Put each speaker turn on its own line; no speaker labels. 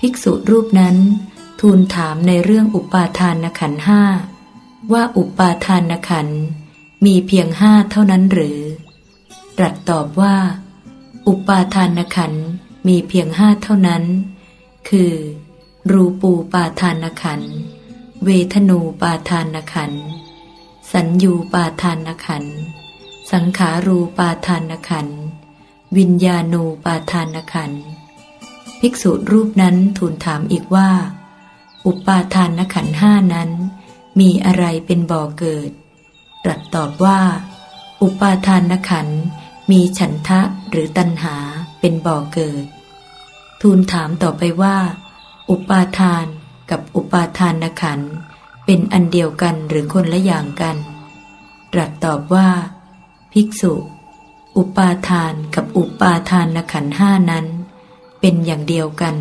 ภิกษุรูปนั้น ทูลถามในเรื่องอุปาทานขันห้าว่าอุปาทานขันมีเพียงห้าเท่านั้นหรือ ตรัสตอบว่า อุปาทานขันมีเพียงห้าเท่านั้น คือ รูปูปาทานขันเวทนูปาทานขันสัญญูปาทานขันสังขารูปาทานขันวิญญาณูปาทานขันธ์ ภิกษุรูปนั้นทูลถามอีกว่า อุปาทานนขันห้านั้น มีอะไรเป็นบ่อเกิด ตรัสตอบว่า อุปาทานนขันมีฉันทะหรือตัณหาเป็นบ่อเกิด ทูลถามต่อไปว่า อุปาทานกับอุปาทานนขันเป็นอันเดียวกันหรือคนละอย่างกัน ตรัสตอบว่า ภิกษุ อุปาทานกับอุปาทานนขันห้านั้น เป็นอย่างเดียวกัน